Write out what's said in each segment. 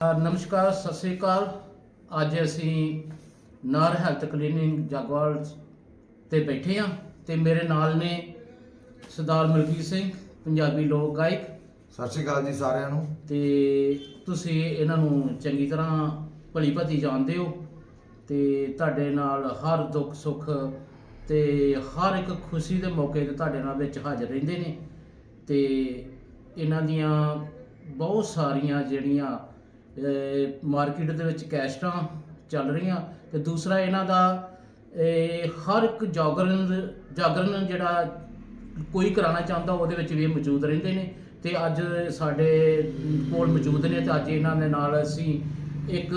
ਨਮਸਕਾਰ ਸਤਿ ਸ੍ਰੀ ਅਕਾਲ। ਅੱਜ ਅਸੀਂ ਨਾਰ ਹੈਲਥ ਕਲੀਨਿੰਗ ਜਗਵਾਲ ਤੇ ਬੈਠੇ ਹਾਂ ਤੇ ਮੇਰੇ ਨਾਲ ਨੇ ਸਰਦਾਰ ਮਲਕੀਤ ਸਿੰਘ ਪੰਜਾਬੀ ਲੋਕ ਗਾਇਕ। ਸਤਿ ਸ਼੍ਰੀ ਅਕਾਲ ਜੀ ਸਾਰਿਆਂ ਨੂੰ। ਤੇ ਤੁਸੀਂ ਇਹਨਾਂ ਨੂੰ ਚੰਗੀ ਤਰ੍ਹਾਂ ਭਲੀ ਭਾਤੀ ਜਾਣਦੇ ਹੋ ਤੇ ਤੁਹਾਡੇ ਨਾਲ ਹਰ ਦੁੱਖ ਸੁੱਖ ਤੇ ਹਰ ਇੱਕ ਖੁਸ਼ੀ ਦੇ ਮੌਕੇ ਤੇ ਤੁਹਾਡੇ ਨਾਲ ਵਿੱਚ ਹਾਜ਼ਰ ਰਹਿੰਦੇ ਨੇ ਤੇ ਇਹਨਾਂ ਦੀਆਂ ਬਹੁਤ ਸਾਰੀਆਂ ਜਿਹੜੀਆਂ ਮਾਰਕੀਟ ਦੇ ਵਿੱਚ ਕੈਸਟਾਂ ਚੱਲ ਰਹੀਆਂ ਤੇ ਦੂਸਰਾ ਇਹਨਾਂ ਦਾ ਹਰ ਇੱਕ ਜਾਗਰਨ ਜਾਗਰਨ ਜਿਹੜਾ ਕੋਈ ਕਰਾਉਣਾ ਚਾਹੁੰਦਾ ਉਹਦੇ ਵਿੱਚ ਵੀ ਮੌਜੂਦ ਰਹਿੰਦੇ ਨੇ ਤੇ ਅੱਜ ਸਾਡੇ ਕੋਲ ਮੌਜੂਦ ਨੇ ਤੇ ਅੱਜ ਇਹਨਾਂ ਦੇ ਨਾਲ ਅਸੀਂ ਇੱਕ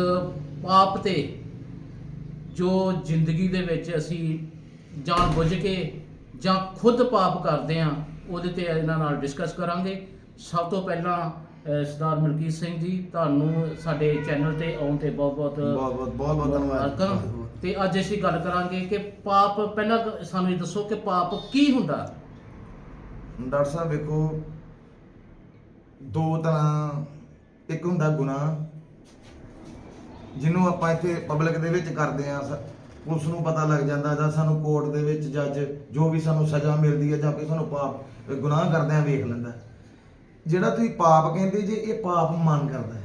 ਪਾਪ ਤੇ ਜੋ ਜ਼ਿੰਦਗੀ ਦੇ ਵਿੱਚ ਅਸੀਂ ਜਾਣ ਬੁੱਝ ਕੇ ਜਾਂ ਖੁਦ ਪਾਪ ਕਰਦੇ ਆ ਉਹਦੇ ਤੇ ਇਹਨਾਂ ਨਾਲ ਡਿਸਕਸ ਕਰਾਂਗੇ। ਸਭ ਤੋਂ ਪਹਿਲਾਂ ਸਰਦਾਰ ਮਲਕੀਤ ਸਿੰਘ ਜੀ ਤੁਹਾਨੂੰ ਸਾਡੇ ਚੈਨਲ ਤੇ ਆਉਣ ਤੇ ਬਹੁਤ ਬਹੁਤ ਬਹੁਤ ਬਹੁਤ ਬਹੁਤ ਬਹੁਤ ਧੰਨਵਾਦ ਤੇ ਅੱਜ ਅਸੀਂ ਗੱਲ ਕਰਾਂਗੇ ਕਿ ਪਾਪ ਪਹਿਲਾਂ ਸਾਨੂੰ ਇਹ ਦੱਸੋ ਕਿ ਪਾਪ ਕੀ ਹੁੰਦਾ? ਡਾਕਟਰ ਸਾਹਿਬ ਵੇਖੋ ਦੋ ਤਰ੍ਹਾਂ ਇੱਕ ਹੁੰਦਾ ਗੁਨਾਹ ਜਿਹਨੂੰ ਆਪਾਂ ਇੱਥੇ ਪਬਲਿਕ ਦੇ ਵਿੱਚ ਕਰਦੇ ਆ ਉਸ ਨੂੰ ਪਤਾ ਲੱਗ ਜਾਂਦਾ ਜਾਂ ਸਾਨੂੰ ਕੋਰਟ ਦੇ ਵਿੱਚ ਜੱਜ ਜੋ ਵੀ ਸਾਨੂੰ ਸਜ਼ਾ ਮਿਲਦੀ ਹੈ ਜਾਂ ਕੋਈ ਸਾਨੂੰ ਪਾਪ ਗੁਨਾਹ ਕਰਦਿਆਂ ਵੇਖ ਲੈਂਦਾ। ਜਿਹੜਾ ਤੁਸੀਂ ਪਾਪ ਕਹਿੰਦੇ ਜੇ ਇਹ ਪਾਪ ਮਨ ਕਰਦਾ ਹੈ।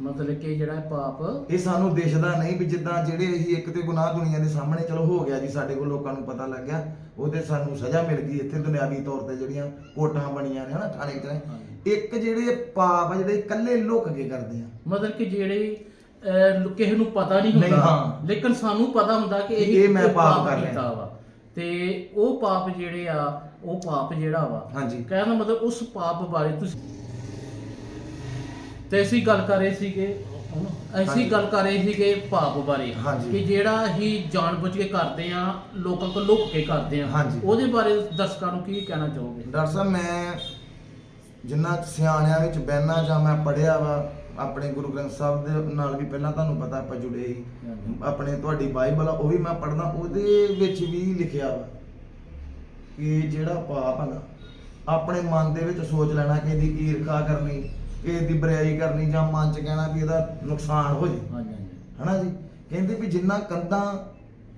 ਮਤਲਬ ਕਿ ਜਿਹੜਾ ਪਾਪ ਇਹ ਸਾਨੂੰ ਦਿਖਦਾ ਨਹੀਂ ਵੀ ਜਿੱਦਾਂ ਜਿਹੜੇ ਅਸੀਂ ਇੱਕ ਤੇ ਗੁਨਾਹ ਦੁਨੀਆ ਦੇ ਸਾਹਮਣੇ ਚਲੋ ਹੋ ਗਿਆ ਜੀ ਸਾਡੇ ਕੋਲ ਲੋਕਾਂ ਨੂੰ ਪਤਾ ਲੱਗ ਗਿਆ ਉਹਦੇ ਸਾਨੂੰ ਸਜ਼ਾ ਮਿਲ ਗਈ ਇੱਥੇ ਦੁਨਿਆਵੀ ਤੌਰ ਤੇ ਜਿਹੜੀਆਂ ਕੋਟਾਂ ਬਣੀਆਂ ਨੇ ਹਨਾ ਥਾਣੇ ਚ ਇੱਕ ਜਿਹੜੇ ਪਾਪ ਆ ਜਿਹੜੇ ਇਕੱਲੇ ਲੁੱਕ ਕੇ ਕਰਦੇ ਆ। ਮਤਲਬ ਕਿ ਜਿਹੜੇ ਅਹ, ਕਿਸੇ ਨੂੰ ਪਤਾ ਨਹੀਂ ਨਹੀਂ, ਹੁੰਦਾ ਹਾਂ। ਲੇਕਿਨ ਸਾਨੂੰ ਪਤਾ ਹੁੰਦਾ ਕਿ ਇਹ ਇਹ ਮੈਂ ਪਾਪ ਕਰ ਰਿਹਾ। ਕੀਤਾ ਵਾ। ਤੇ ਉਹ ਪਾਪ ਜਿਹੜੇ ਆ ਉਹ ਪਾਪ ਜਿਹੜਾ ਵਾ ਹਾਂਜੀ ਕਹਿਣ ਦਾ ਮਤਲਬ ਉਸ ਪਾਪ ਬਾਰੇ ਤੁਸੀਂ ਤੇ ਅਸੀਂ ਗੱਲ ਕਰ ਰਹੇ ਸੀਗੇ ਅਸੀਂ। ਗੱਲ ਕਰ ਰਹੇ ਸੀਗੇ ਪਾਪ ਬਾਰੇ ਹਾਂਜੀ। ਕਿ ਜਿਹੜਾ ਹੀ ਜਾਣਬੁੱਝ ਕੇ ਕਰਦੇ ਆ ਲੋਕਾਂ ਕੋਲ ਲੁੱਕ ਕੇ ਕਰਦੇ ਆ ਹਾਂਜੀ। ਉਹਦੇ ਬਾਰੇ ਦਰਸ਼ਕਾਂ ਨੂੰ ਕੀ ਕਹਿਣਾ ਚਾਹੋਗੇ ਡਾਕਟਰ ਸਾਹਿਬ ਮੈਂ ਜਿੰਨਾ ਸਿਆਣਿਆਂ ਵਿੱਚ ਬਹਿਣਾ ਜਾਂ ਮੈਂ ਪੜਿਆ ਵਾ ਆਪਣੇ ਗੁਰੂ ਗ੍ਰੰਥ ਸਾਹਿਬ ਦੇ ਨਾਲ ਵੀ ਪਹਿਲਾਂ ਤੁਹਾਨੂੰ ਪਤਾ ਆਪਾਂ ਜੁੜੇ ਸੀ ਹਾਂਜੀ। ਆਪਣੇ ਤੁਹਾਡੀ ਬਾਈਬਲ ਆ ਉਹ ਵੀ ਮੈਂ ਪੜਦਾ ਉਹਦੇ ਵਿੱਚ ਵੀ ਲਿਖਿਆ ਵਾ ਕਿ ਜਿਹੜਾ ਪਾਪ ਆ ਨਾ ਆਪਣੇ ਮਨ ਦੇ ਵਿੱਚ ਸੋਚ ਲੈਣਾ ਕਿ ਇਹਦੀ ਈਰਖਾ ਕਰਨੀ ਕਿ ਇਹਦੀ ਬੁਰਾਈ ਕਰਨੀ ਜਾਂ ਮਨ 'ਚ ਕਹਿਣਾ ਵੀ ਇਹਦਾ ਨੁਕਸਾਨ ਹੋ ਜੇ। ਹਾਂਜੀ ਹਾਂਜੀ। ਹਨਾ ਜੀ? ਕਹਿੰਦੇ ਵੀ ਜਿੰਨਾ ਕੰਧਾਂ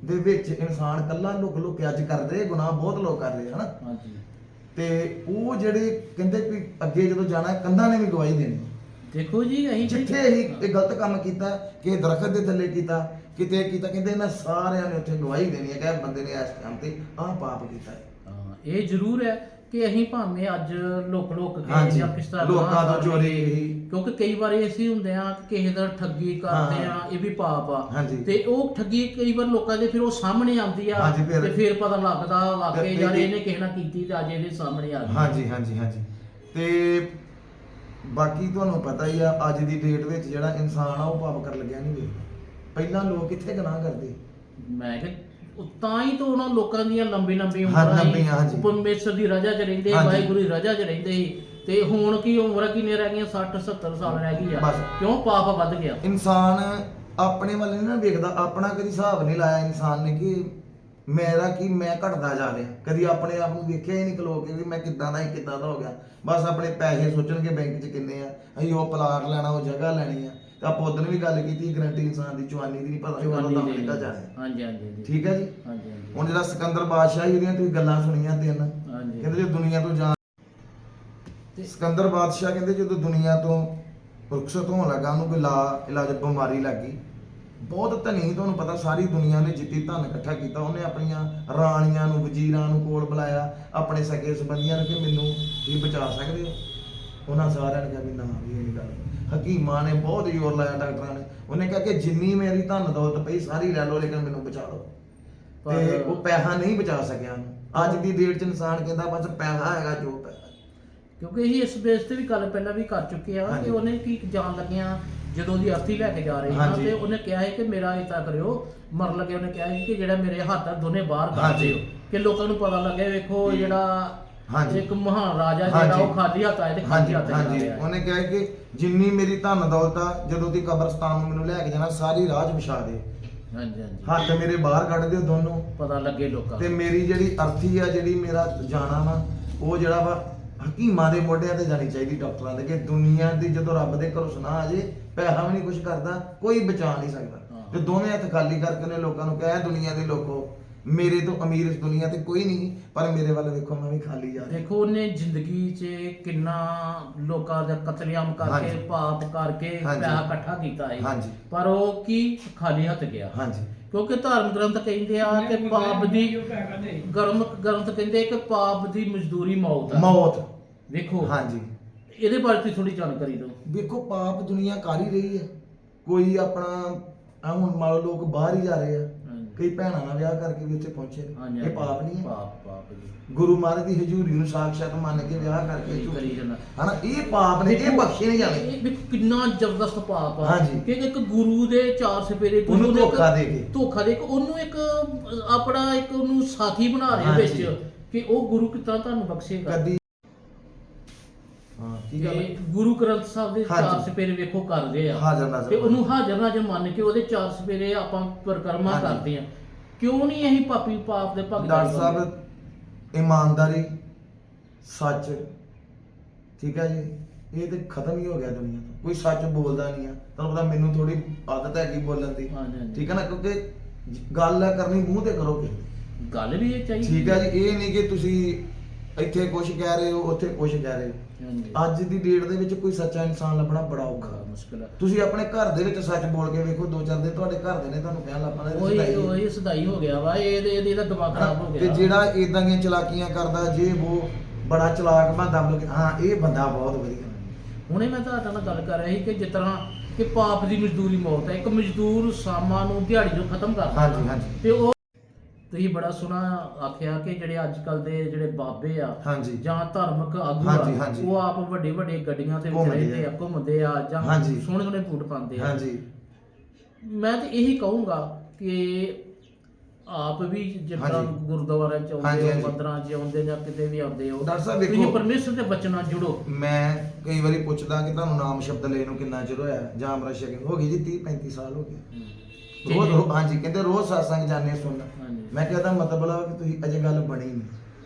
ਦੇ ਵਿੱਚ ਇਨਸਾਨ ਕੱਲਾ ਲੁਕ ਲੁਕ ਕੇ ਅੱਜ ਕਰਦੇ ਗੁਨਾਹ ਬਹੁਤ ਲੋਕ ਕਰ ਰਹੇ ਹਨਾ? ਹਾਂਜੀ। ਤੇ ਉਹ ਜਿਹੜੇ ਕਹਿੰਦੇ ਵੀ ਅੱਗੇ ਜਦੋਂ ਜਾਣਾ ਕੰਧਾਂ ਨੇ ਵੀ ਗਵਾਹੀ ਦੇਣੀ। ਦੇਖੋ ਜੀ ਅਸੀਂ ਜਿੱਥੇ ਹੀ ਇਹ ਗਲਤ ਕੰਮ ਕੀਤਾ ਕਿ ਦਰਖਤ ਦੇ ਥੱਲੇ ਕੀਤਾ ਕਿਤੇ ਕੀਤਾ ਕਹਿੰਦੇ ਇਹਨਾਂ ਸਾਰਿਆਂ ਨੇ ਉੱਥੇ ਗਵਾਹੀ ਦੇਣੀ ਹੈ ਕਿ ਇਹ ਬੰਦੇ ਨੇ ਇਸ ਕੰਮ ਤੇ ਆਹ ਪਾਪ ਕੀਤਾ ਹੈ ਹਾਂ, ਇਹ ਜ਼ਰੂਰ ਹੈ ਕਿ ਅਸੀਂ ਭਾਵੇਂ ਅੱਜ ਲੁਕ ਲੁਕ ਕੇ ਜਾਂ ਕਿਸ ਤਰ੍ਹਾਂ ਲੋਕਾਂ ਤੋਂ ਕਰ ਚੋਰੀ। ਕਿਉਂਕਿ ਕਈ ਵਾਰੀ ਅਸੀਂ ਹੁੰਦੇ ਆ ਕਿ ਕਿਸੇ ਦਾ ਠੱਗੀ ਕਰਦੇ। ਆ ਇਹ ਵੀ ਪਾਪ ਆ। ਤੇ ਉਹ ਠੱਗੀ ਕਈ ਵਾਰ ਲੋਕਾਂ ਦੇ ਫਿਰ ਉਹ ਸਾਹਮਣੇ ਆਉਂਦੀ ਆ ਤੇ ਫਿਰ ਪਤਾ ਲੱਗਦਾ ਵਾਕਈ ਯਾਰ ਇਹਨੇ ਕਿਸੇ ਨਾਲ ਕੀਤੀ ਤੇ ਅੱਜ ਇਹਦੇ ਸਾਹਮਣੇ ਆ ਗਈ ਹਾਂਜੀ ਹਾਂਜੀ ਹਾਂਜੀ ਤੇ ਬਾਕੀ ਤੁਹਾਨੂੰ ਪਤਾ ਹੀ ਆ ਅੱਜ ਦੀ ਡੇਟ ਵਿੱਚ ਜਿਹੜਾ ਇਨਸਾਨ ਆ ਉਹ ਪਾਪ ਕਰਨ ਲੱਗਿਆ ਨਹੀਂ ਵੇਖਦਾ ਪਹਿਲਾਂ ਲੋਕ ਕਿੱਥੇ ਗੁਨਾਹ ਕਰਦੇ ਮੈਂ ਕਿ ਉਹ ਤਾਂ ਹੀ ਤਾਂ ਉਹਨਾਂ ਲੋਕਾਂ ਦੀਆਂ ਲੰਬੀ ਲੰਬੀ ਹਾਂ, ਉਮਰਾਂ ਲੰਬੀਆਂ, ਹਾਂਜੀ। ਪਰਮੇਸ਼ਰ ਦੀ ਰਜ਼ਾ 'ਚ ਰਹਿੰਦੇ ਹਾਂਜੀ। ਵਾਹਿਗੁਰੂ ਦੀ ਰਜ਼ਾ 'ਚ ਰਹਿੰਦੇ ਸੀ। ਤੇ ਹੁਣ ਕੀ ਉਮਰ ਕਿੰਨੇ ਰਹਿ ਗਈਆਂ? 60 70 ਸਾਲ ਰਹਿ ਗਈ ਆ। ਬਸ। ਕਿਉਂ ਪਾਪ ਵੱਧ ਗਿਆ? ਇਨਸਾਨ ਆਪਣੇ ਵੱਲ ਨਹੀਂ ਨਾ ਵੇਖਦਾ ਆਪਣਾ ਕਦੀ ਹਿਸਾਬ ਨਹੀਂ ਲਾਇਆ ਇਨਸਾਨ ਨੇ ਕਿ ਮੇਰਾ ਕੀ ਮੈਂ ਘਟਦਾ ਜਾ ਰਿਹਾ। ਕਦੀ ਆਪਣੇ ਆਪ ਨੂੰ ਵੇਖਿਆ ਹੀ ਨਹੀਂ ਖਲੋ ਕੇ ਵੀ ਮੈਂ ਕਿੱਦਾਂ ਦਾ ਹੀ ਕਿੱਦਾਂ ਦਾ ਹੋ ਗਿਆ। ਬਸ ਆਪਣੇ ਪੈਸੇ ਸੋਚਣਗੇ ਬੈਂਕ 'ਚ ਕਿੰਨੇ ਆ ਅਸੀਂ ਉਹ ਪਲਾਟ ਲੈਣਾ ਉਹ ਜਗ੍ਹਾ ਲੈਣੀ ਆ। ਆਪਾਂ ਉਦੋਂ ਵੀ ਗੱਲ ਕੀਤੀ ਗਰੰਟੀ ਇਨਸਾਨ ਦੀ ਜਵਾਨੀ ਦੀ ਨਹੀਂ ਪਤਾ ਕਦੋਂ ਦਮ ਦੇ ਨਿਕਲ ਜਾਣਾ। ਹਾਂਜੀ ਹਾਂਜੀ। ਠੀਕ ਹੈ ਜੀ? ਹਾਂਜੀ ਹਾਂਜੀ। ਹੁਣ ਜਿਹੜਾ ਸਿਕੰਦਰ ਬਾਦਸ਼ਾਹ ਜੀ ਦੀਆਂ ਤੁਸੀਂ ਗੱਲਾਂ ਸੁਣੀਆਂ ਤਿੰਨ। ਹਾਂਜੀ। ਕਹਿੰਦੇ ਜੇ ਦੁਨੀਆ ਤੋਂ ਜਾਣ ਤੇ- ਸਿਕੰਦਰ ਬਾਦਸ਼ਾਹ ਕਹਿੰਦੇ ਜਦੋਂ ਦੁਨੀਆ ਤੋਂ ਰੁਖਸਤ ਹੋਣ ਲੱਗਾ ਉਹਨੂੰ ਕੋਈ ਲਾ ਇਲਾਜ ਬਿਮਾਰੀ ਲੱਗ। ਗਈ ਬਹੁਤ ਧਨੀ ਤੁਹਾਨੂੰ ਪਤਾ ਸਾਰੀ ਦੁਨੀਆ ਨੇ ਜਿੱਤੀ ਧਨ ਇਕੱਠਾ ਕੀਤਾ। ਉਹਨੇ ਆਪਣੀਆਂ ਰਾਣੀਆਂ ਨੂੰ ਵਜ਼ੀਰਾਂ ਨੂੰ ਕੋਲ ਬੁਲਾਇਆ ਆਪਣੇ ਸਕੇ ਸੰਬੰਧੀਆਂ ਨੂੰ ਕਿ ਮੈਨੂੰ ਤੁਸੀਂ ਬਚਾ ਸਕਦੇ ਹੋ? ਉਹਨਾਂ ਸਾਰਿਆਂ ਨੇ ਕਿਹਾ ਵੀ ਨਾ ਵੀ ਇਹ ਨਹੀਂ ਗੱਲ। ਹਕੀਮਾਂ ਨੇ ਬਹੁਤ ਜ਼ੋਰ ਲਾਇਆ ਡਾਕਟਰਾਂ ਨੇ ਉਹਨੇ ਕਿਹਾ ਕਿ ਜਿੰਨੀ ਮੇਰੀ ਧਨ ਦੌਲਤ ਪਈ ਸਾਰੀ ਲੈ ਲਓ ਲੇਕਿਨ ਮੈਨੂੰ ਬਚਾ ਲਓ ਤੇ ਪਰ- ਉਹ ਪੈਸਾ ਨਹੀਂ ਬਚਾ ਸਕਿਆ ਉਹਨੂੰ ਅੱਜ ਦੀ ਡੇਟ 'ਚ ਇਨਸਾਨ ਕਹਿੰਦਾ ਬਸ ਪੈਸਾ ਹੈਗਾ ਜੋ ਪੈਸਾ ਕਿਉਂਕਿ ਇਹ ਇਸ ਬੇਸ ਤੇ ਵੀ ਗੱਲ ਪਹਿਲਾਂ ਵੀ ਕਰ ਚੁੱਕੇ ਆ ਹਾਂਜੀ। ਕਿ ਉਹਨੇ ਕੀ ਜਾਣ ਲੱਗਿਆ ਜਦੋਂ ਦੀ ਅਰਥੀ ਲੈ ਕੇ ਜਾ ਰਹੇ ਹਾਂ ਹਾਂਜੀ। ਤੇ ਉਹਨੇ ਕਿਹਾ ਹੈ ਕਿ ਮੇਰਾ ਇਤਾ ਕਰਿਓ ਮਰਨ ਲੱਗੇ ਉਹਨੇ ਕਿਹਾ ਕਿ ਜਿਹੜਾ ਮੇਰੇ ਹੱਥ ਆ ਦੋਨੇ ਬਾਹਰ ਹਾਂਜੀ। ਦਿਓ ਕਿ ਲੋਕਾਂ ਨੂੰ ਪਤਾ ਲੱਗੇ ਵੇਖੋ ਜਿਹੜਾ ਹਾਂਜੀ। ਇੱਕ ਮਹਾਨ ਰਾਜਾ ਜਿਹੜਾ ਹਾਂਜੀ। ਉਹ ਖਾਲੀ ਹੱਥ ਆਏ ਤੇ ਖਾਲੀ ਹਾਂਜੀ ਹੱਥ ਜਾ ਹਾਂਜੀ ਰਿਹਾ ਹੈ। ਉਹਨੇ ਕਿਹਾ ਕਿ ਜਿੰਨੀ ਮੇਰੀ ਧਨ ਦੌਲਤ ਆ ਜਦੋਂ ਦੀ ਕਬਰਸਤਾਨ ਨੂੰ ਮੈਨੂੰ ਲੈ ਕੇ ਜਾਣਾ ਸਾਰੀ ਰਾਜ ਵਿਛਾ ਦੇ ਹਾਂਜੀ ਹਾਂਜੀ ਹੱਥ ਮੇਰੇ ਬਾਹਰ ਕੱਢ ਦਿਓ ਦੋਨੋਂ ਪਤਾ ਲੱਗੇ ਲੋਕਾਂ ਤੇ ਮੇਰੀ ਜਿਹੜੀ ਅਰਥੀ ਆ ਜਿਹੜੀ ਮੇਰਾ ਜਾਣਾ ਵਾ ਉਹ ਜਿਹੜਾ ਵਾ ਹਕੀਮਾਂ ਦੇ ਮੋਢਿਆਂ ਤੇ ਜਾਣੀ ਚਾਹੀਦੀ ਡਾਕਟਰਾਂ ਦੇ ਕਿ ਦੁਨੀਆ ਦੀ ਜਦੋਂ ਰੱਬ ਦੇ ਘਰੋਂ ਸੁਣਾ ਆ ਜੇ ਪੈਸਾ ਵੀ ਨਹੀਂ ਕੁਝ ਕਰਦਾ ਕੋਈ ਬਚਾ ਨਹੀਂ ਸਕਦਾ ਹਾਂ। ਤੇ ਦੋਵੇਂ ਹੱਥ ਖਾਲੀ ਕਰਕੇ ਨੇ ਲੋਕਾਂ ਨੂੰ ਕਿਹਾ ਦੁਨੀਆ ਦੇ ਲੋਕੋ ਮੇਰੇ ਤੋਂ ਅਮੀਰ ਇਸ ਦੁਨੀਆ ਤੇ ਕੋਈ ਨਹੀਂ ਪਰ ਮੇਰੇ ਵੱਲ ਵੇਖੋ ਮੈਂ ਵੀ ਖਾਲੀ ਜਾ ਰਿਹਾ। ਦੇਖੋ ਉਹਨੇ ਜ਼ਿੰਦਗੀ 'ਚ ਕਿੰਨਾ ਲੋਕਾਂ ਦਾ ਕਤਲੇਆਮ ਕਰਕੇ ਹਾਂਜੀ। ਪਾਪ ਕਰਕੇ ਹਾਂਜੀ। ਪੈਸਾ ਇਕੱਠਾ ਕੀਤਾ ਹੈ ਹਾਂਜੀ। ਪਰ ਉਹ ਕੀ ਖਾਲੀ ਹੱਥ ਗਿਆ? ਹਾਂਜੀ। ਕਿਉਂਕਿ ਧਰਮ ਗ੍ਰੰਥ ਕਹਿੰਦੇ ਆ ਕਿ ਪਾਪ ਦੀ ਗਰਮ ਗ੍ਰੰਥ ਕਹਿੰਦੇ ਕਿ ਪਾਪ ਦੀ ਮਜ਼ਦੂਰੀ ਮੌਤ ਆ। ਮੌਤ। ਵੇਖੋ ਹਾਂਜੀ। ਇਹਦੇ ਬਾਰੇ ਤੁਸੀਂ ਥੋੜੀ ਜਾਣਕਾਰੀ ਦਿਓ। ਵੇਖੋ ਪਾਪ ਦੁਨੀਆ ਕਰ ਹੀ ਰਹੀ ਹੈ। ਕੋਈ ਆਪਣਾ ਆ ਹੁਣ ਮੰਨ ਲਓ ਲੋਕ ਬਾਹਰ ਹੀ ਜਾ ਰਹੇ ਆ। ਕਈ ਭੈਣਾਂ ਨਾਲ ਵਿਆਹ ਕਰਕੇ ਵੀ ਉੱਥੇ ਪਹੁੰਚੇ। ਹਾਂਜੀ, ਇਹ ਪਾਪ ਨਹੀਂ ਹੈ ਪਾਪ ਪਾਪ ਜੀ ਗੁਰੂ ਮਹਾਰਾਜ ਦੀ ਹਜ਼ੂਰੀ ਨੂੰ ਸਾਖਸ਼ਾਤ ਮੰਨ ਕੇ ਵਿਆਹ ਕਰਕੇ ਇਹ ਕਰੀ ਜਾਂਦਾ ਹਨਾ ਇਹ ਪਾਪ ਨੇ ਇਹ ਬਖਸ਼ੇ ਨਹੀਂ ਜਾਣੇ ਇਹ ਵੇਖੋ ਕਿੰਨਾ ਜ਼ਬਰਦਸਤ ਪਾਪ ਆ ਹਾਂਜੀ। ਕਿ ਇੱਕ ਗੁਰੂ ਦੇ ਚਾਰ ਸਪੇਰੇ ਤੁਸੀਂ ਉਹਨੂੰ ਇੱਕ- ਧੋਖਾ ਦੇ ਕੇ। ਧੋਖਾ ਦੇ ਕੇ ਉਹਨੂੰ ਇੱਕ ਅਹ, ਆਪਣਾ ਇੱਕ ਉਹਨੂੰ ਸਾਥੀ ਬਣਾ ਰਹੇ ਹਾਂਜੀ। ਵਿੱਚ ਕਿ ਉਹ ਗੁਰੂ ਕਿਤਨਾ ਤੁਹਾਨੂੰ ਬਖਸ਼ੇਗਾ ਕਦੀ ਹਾਂ ਕੀ ਗੱਲ ਤੇ ਗੁਰੂ ਗ੍ਰੰਥ ਸਾਹਿਬ ਦੇ ਚਾਰ ਹਾਂਜੀ। ਸਪੇਰੇ ਵੇਖੋ ਕਰਦੇ ਆ। ਹਾਜ਼ਰ ਨਾਜ਼ਰ ਤੇ ਉਹਨੂੰ ਹਾਜ਼ਰ। ਨਾਜ਼ਰ ਮੰਨ ਕੇ ਉਹਦੇ ਚਾਰ ਸਪੇਰੇ ਆਪਾਂ ਪਰਿਕਰਮਾ ਹਾਂਜੀ। ਕਰਦੇ ਆ। ਕਿਉਂ ਨਹੀਂ ਅਸੀਂ ਪਾਪੀ ਪਾਪ ਦੇ ਭਗਤ ਡਾਕਟਰ ਸਾਹਿਬ ਇਮਾਨਦਾਰੀ ਸੱਚ। ਠੀਕ ਹੈ ਜੀ? ਇਹ ਤੇ ਖਤਮ ਹੀ ਹੋ ਗਿਆ ਦੁਨੀਆ ਤੋਂ। ਕੋਈ ਸੱਚ ਬੋਲਦਾ ਨਹੀਂ ਆ। ਤੁਹਾਨੂੰ ਪਤਾ ਮੈਨੂੰ ਥੋੜੀ ਆਦਤ ਹੈਗੀ ਬੋਲਣ ਦੀ। ਹਾਂਜੀ, ਹਾਂਜੀ। ਠੀਕ ਹੈ ਨਾ? ਕਿਉਂਕਿ ਗੱਲ ਹੈ ਕਰਨੀ ਮੂੰਹ ਤੇ ਕਰੋਗੇ ਗੱਲ ਵੀ ਇਹ ਚਾਹੀਦੀ ਠੀਕ ਹੈ ਜੀ? ਇਹ ਨਹੀਂ ਕਿ ਤੁਸੀਂ ਇੱਥੇ ਕੁਝ ਕਹਿ ਰਹੇ ਹੋ ਉੱਥੇ ਕੁਝ ਕਹਿ ਰਹੇ ਹੋ। ਹਾਂਜੀ। ਅੱਜ ਦੀ ਡੇਟ ਦੇ ਵਿੱਚ ਕੋਈ ਸੱਚਾ ਇਨਸਾਨ ਲੱਭਣਾ ਬੜਾ ਔਖਾ ਬੜਾ ਮੁਸ਼ਕਿਲ ਆ ਤੁਸੀਂ ਆਪਣੇ ਘਰ ਦੇ ਵਿੱਚ ਸੱਚ ਬੋਲ ਕੇ ਵੇਖੋ ਦੋ ਚਾਰ ਦਿਨ ਤੁਹਾਡੇ ਘਰ ਦੇ ਨੇ ਤੁਹਾਨੂੰ ਕਹਿਣ ਲੱਗ ਪੈਣਾ ਉਹੀ ਉਹੀ ਸਦਾਈ ਹੋ ਗਿਆ ਵਾ ਇਹ ਇਹਦੇ- ਇਹਦਾ ਦਿਮਾਗ ਖਰਾਬ ਹੋ ਤੇ ਗਿਆ ਜਿਹੜਾ ਇਦਾਂ ਦੀਆਂ ਚਲਾਕੀਆਂ ਕਰਦਾ ਜੇ ਉਹ ਬੜਾ ਚਲਾਕ ਬੰਦਾ ਮਤਲਬ ਕਿ ਹਾਂ ਇਹ ਬੰਦਾ ਬਹੁਤ ਵਧੀਆ। ਹੁਣੇ ਮੈਂ ਤੁਹਾਡੇ ਨਾਲ ਗੱਲ ਕਰ ਰਿਹਾ ਸੀ ਕਿ ਜਿਸ ਤਰ੍ਹਾਂ ਕਿ ਪਾਪ ਦੀ ਮਜ਼ਦੂਰੀ ਮੌਤ ਹੈ। ਇੱਕ ਮਜ਼ਦੂਰ ਸ਼ਾਮਾਂ ਨੂੰ ਦਿਹਾੜੀ ਜੋ ਖਤਮ ਕਰਦਾ। ਹਾਂਜੀ, ਹਾਂਜੀ। ਤੇ ਉਹ ਤੁਸੀਂ ਬੜਾ ਸੋਹਣਾ ਆਖਿਆ ਕਿ ਜਿਹੜੇ ਅੱਜ ਕੱਲ ਦੇ ਜਿਹੜੇ ਬਾਬੇ ਆ ਹਾਂਜੀ ਜਾਂ ਧਾਰਮਿਕ ਆਗੂ ਹਾਂਜੀ, ਆ ਹਾਂਜੀ। ਉਹ ਆਪ ਵੱਡੇ ਵੱਡੇ ਗੱਡੀਆਂ ਤੇ ਵਿੱਚ ਘੁੰਮਦੇ ਰਹਿੰਦੇ ਆ। ਘੁੰਮਦੇ ਆ ਜਾਂ ਹਾਂਜੀ। ਸੋਹਣੇ ਸੋਹਣੇ ਬੂਟ ਪਾਉਂਦੇ ਆ ਹਾਂਜੀ ਮੈਂ ਤੇ ਇਹੀ ਕਹੂੰਗਾ ਕਿ ਆਪ ਵੀ ਹਾਂਜੀ। ਗੁਰਦੁਆਰੇ ਚ ਹਾਂਜੀ, ਆਉਂਦੇ ਹੋ ਹਾਂਜੀ। ਮੰਦਰਾਂ ਚ ਆਉਂਦੇ ਜਾਂ ਕਿਤੇ ਵੀ ਆਉਂਦੇ ਹੋ ਡਾਕਟਰ ਸਾਹਿਬ ਤੁਸੀਂ ਵੇਖੋ ਪਰਮੇਸ਼ਰ ਦੇ ਬਚਨਾਂ ਜੁੜੋ ਮੈਂ ਕਈ ਵਾਰੀ ਪੁੱਛਦਾ ਕਿ ਤੁਹਾਨੂੰ ਨਾਮ ਸ਼ਬਦ ਲੈਣ ਨੂੰ ਕਿੰਨਾ ਚਿਰ ਹੋਇਆ ਜਾਂ ਅਮਰਾ ਸ਼ਕਨ ਹੋ ਗਈ ਜੀ 30 35 ਸਾਲ ਹੋ ਗਏ ਰੋਜ਼ ਰੋਜ਼ ਹਾਂਜੀ ਕਹਿੰਦੇ ਰੋਜ਼ satsang ਜਾਂਦੇ ਸੁਣਨ ਹਾਂਜੀ। ਮੈਂ ਕਹਿੰਦਾ ਮਤਲਬ ਆ ਕਿ ਤੁਸੀਂ ਅਜੇ ਗੱਲ ਬਣੀ ਨਹੀਂ।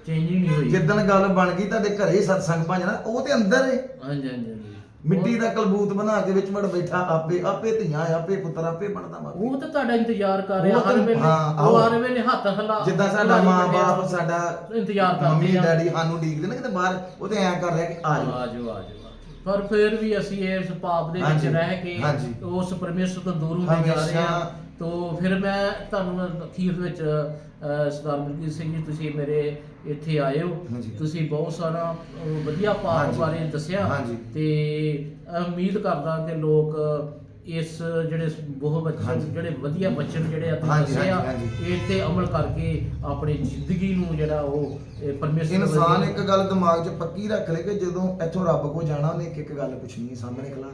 ਚੇਂਜ ਹੀ ਨਹੀਂ ਹੋਈ। ਜਿੱਦਣ ਗੱਲ ਬਣ ਗਈ ਤੁਹਾਡੇ ਘਰੇ ਸਤਸੰਗ ਭਜਣਾ ਉਹ ਤੇ ਅੰਦਰ ਹੈ ਹਾਂਜੀ ਹਾਂਜੀ ਹਾਂਜੀ। ਮਿੱਟੀ ਦਾ ਕਲਬੂਤ ਬਣਾ ਕੇ ਵਿੱਚ ਵੜ ਬੈਠਾ ਆਪੇ ਆਪੇ ਧੀਆਂ ਆਪੇ ਪੁੱਤਰ ਆਪੇ ਬਣਦਾ ਮਾਪੇ ਉਹ ਤਾਂ ਤੁਹਾਡਾ ਇੰਤਜ਼ਾਰ ਕਰ ਰਿਹਾ ਉਹ ਹਰ ਵੇਲੇ ਹਾਂ, ਉਹ ਆਹੋ। ਹਰ ਵੇਲੇ ਹੱਥ ਹਲਾ ਜਿੱਦਾਂ ਸਾਡਾ ਹਲਾਈ ਬੈਠੇ ਆ। ਸਾਡਾ ਇੰਤਜ਼ਾਰ ਕਰਦੇ ਮੰਮੀ ਆ। ਡੈਡੀ ਸਾਨੂੰ ਡੀਕਦੇ ਨੇ ਕਿਤੇ ਬਾਹਰ ਉਹ ਤੇ ਐਂ ਕਰ ਰਿਹਾ ਕਿ ਆ ਜਾਓ। ਆ ਜਾਓ ਆ ਜਾਓ ਪਰ ਫਿਰ ਵੀ ਅਸੀਂ ਇਸ ਪਾਪ ਦੇ ਵਿੱਚ ਹਾਂਜੀ, ਰਹਿ ਕੇ ਹਾਂਜੀ। ਉਸ ਪਰਮੇਸ਼ਰ ਤੋਂ ਦੂਰ ਹੁੰਦੇ ਜਾ ਰਹੇ ਹਾਂ। ਤੋ ਫਿਰ ਮੈਂ ਤੁਹਾਨੂੰ ਅਖੀਰ ਵਿੱਚ ਸਰਦਾਰ ਮਲਕੀਤ ਸਿੰਘ ਜੀ ਤੁਸੀਂ ਮੇਰੇ ਇੱਥੇ ਆਏ ਹੋ ਹਾਂਜੀ। ਤੁਸੀਂ ਬਹੁਤ ਸਾਰਾ ਵਧੀਆ ਹਾਂਜੀ। ਬਾਰੇ ਦੱਸਿਆ ਹਾਂਜੀ। ਤੇ ਉਮੀਦ ਕਰਦਾ ਕਿ ਲੋਕ ਇਸ ਜਿਹੜੇ ਬਹੁ ਬੱਚਨ ਹਾਂਜੀ। ਜਿਹੜੇ ਵਧੀਆ ਬੱਚਨ ਜਿਹੜੇ ਆ ਤੁਸੀਂ ਹਾਂਜੀ, ਦੱਸਿਆ ਹਾਂਜੀ। ਇਹ ਤੇ ਅਮਲ ਕਰਕੇ ਆਪਣੀ ਜ਼ਿੰਦਗੀ ਨੂੰ ਜਿਹੜਾ ਉਹ ਇਹ ਪਰਮੇਸ਼ਰ ਇਨਸਾਨ ਇੱਕ ਗੱਲ ਦਿਮਾਗ 'ਚ ਪੱਕੀ ਰੱਖ ਲੇ ਕਿ ਜਦੋਂ ਇੱਥੋਂ ਰੱਬ ਕੋ ਜਾਣਾ ਉਹਨੇ ਇੱਕ ਇੱਕ ਗੱਲ ਪੁੱਛਣੀ ਹੈ ਸਾਹਮਣੇ ਖਲਾ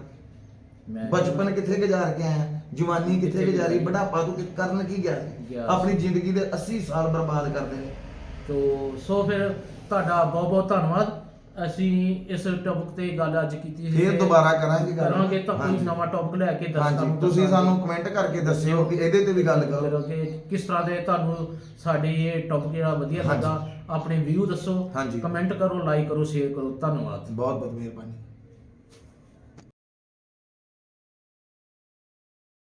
ਮੈਂ- ਬਚਪਨ ਕਿੱਥੇ ਗੁਜ਼ਾਰ ਕੇ ਆਇਆ ਜਵਾਨੀ ਕਿੱਥੇ ਗੁਜ਼ਾਰੀ? ਬੁਢਾਪਾ ਤੂੰ ਕਿ- ਕਰਨ ਕੀ ਗਿਆ ਗਿਆ। ਆਪਣੀ ਜ਼ਿੰਦਗੀ ਦੇ 80 ਸਾਲ ਬਰਬਾਦ ਕਰਦੇ ਨੇ ਤੋ ਸੋ ਫਿਰ ਤੁਹਾਡਾ ਬਹੁਤ ਬਹੁਤ ਧੰਨਵਾਦ ਅਸੀਂ ਇਸ ਟੌਪਿਕ ਤੇ ਗੱਲ ਅੱਜ ਕੀਤੀ ਸੀ ਫੇਰ ਦੁਬਾਰਾ ਕਰਾਂਗੇ ਗੱਲ ਕਰਾਂਗੇ ਤਾਂ ਕੋਈ ਹਾਂਜੀ। ਨਵਾਂ ਟੌਪਿਕ ਲੈ ਕੇ ਹਾਂਜੀ ਨੂੰ ਤੁਸੀਂ। ਸਾਨੂੰ ਕਮੈਂਟ ਕਰਕੇ ਦੱਸਿਓ ਕਿ ਇਹਦੇ ਤੇ ਵੀ ਗੱਲ ਕਰੋ ਕਰੋਗੇ ਕਿਸ ਤਰ੍ਹਾਂ ਦੇ ਤੁਹਾਨੂੰ ਸਾਡੇ ਇਹ ਟੌਪਿਕ ਜਿਹੜਾ ਵਧੀਆ ਹਾਂਜੀ। ਲੱਗਾ ਆਪਣੇ ਵਿਊ ਦੱਸੋ ਹਾਂਜੀ। ਕਮੈਂਟ ਕਰੋ ਲਾਈਕ ਕਰੋ ਸ਼ੇਅਰ ਕਰੋ ਧੰਨਵਾਦ ਬਹੁਤ ਬਹੁਤ ਮਿਹਰਬਾਨੀ